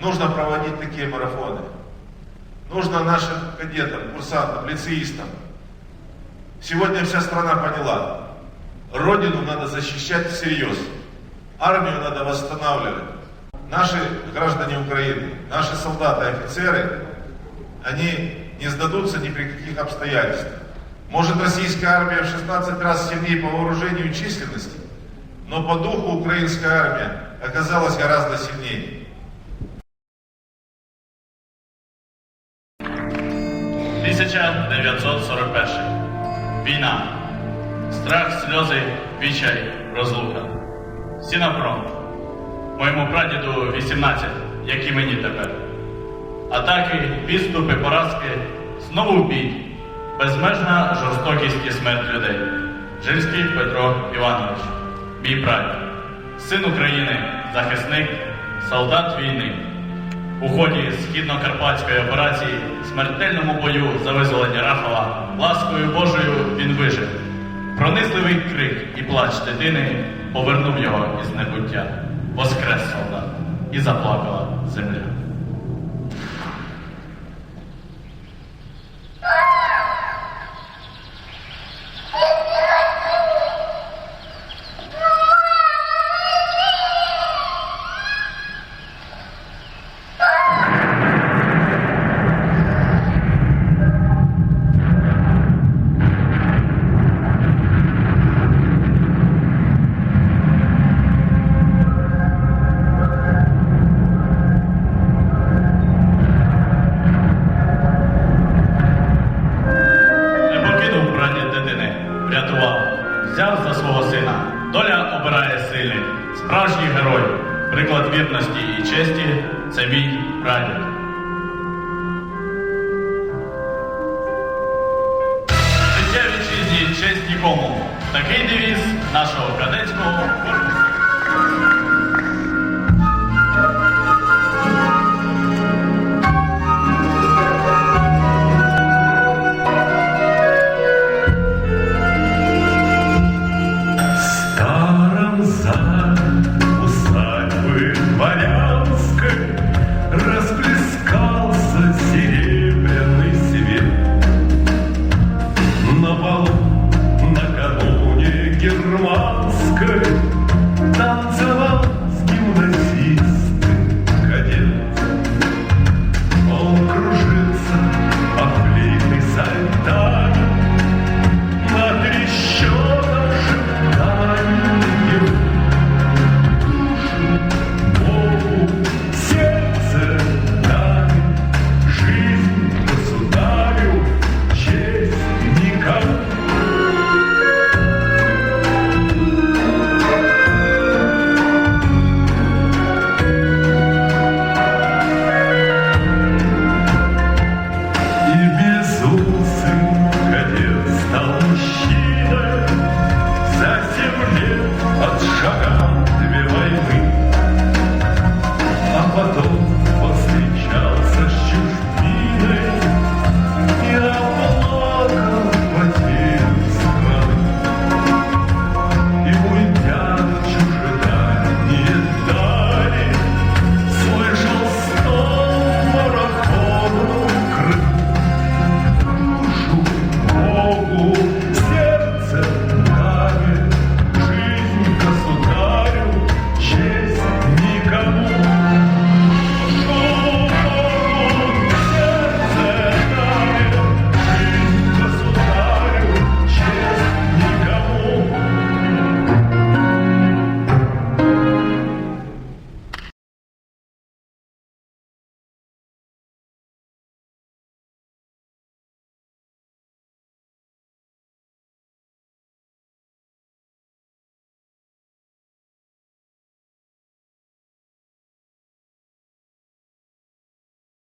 нужно проводить такие марафоны. Нужно нашим кадетам, курсантам, лицеистам. Сегодня вся страна поняла, Родину надо защищать всерьез. Армию надо восстанавливать. Наши граждане Украины, наши солдаты офицеры, они не сдадутся ни при каких обстоятельствах. Может, российская армия в 16 раз сильнее по вооружению и численности, но по духу украинская армия оказалась гораздо сильнее. 1941. Війна. Страх, сльози, відчай, розлука. Всі на фронт. Моєму прадіду 18, як і мені тепер. Атаки, підступи, поразки, знову бій. Безмежна жорстокість і смерть людей. Жильський Петро Іванович, мій прадід, син України, захисник, солдат війни. У ході східно-карпатської операції, смертельному бою за визволення Рахова, ласкою Божою він вижив. Пронизливий крик і плач дитини повернув його із небуття. Воскрес солдат і заплакала земля. Справжній герой, приклад вірності і честі це мій прадід. Життя вітчизні, честь нікому. Такий девіз нашого кадетського корпусу. Расплескался серебряный свет. На полу накануне германской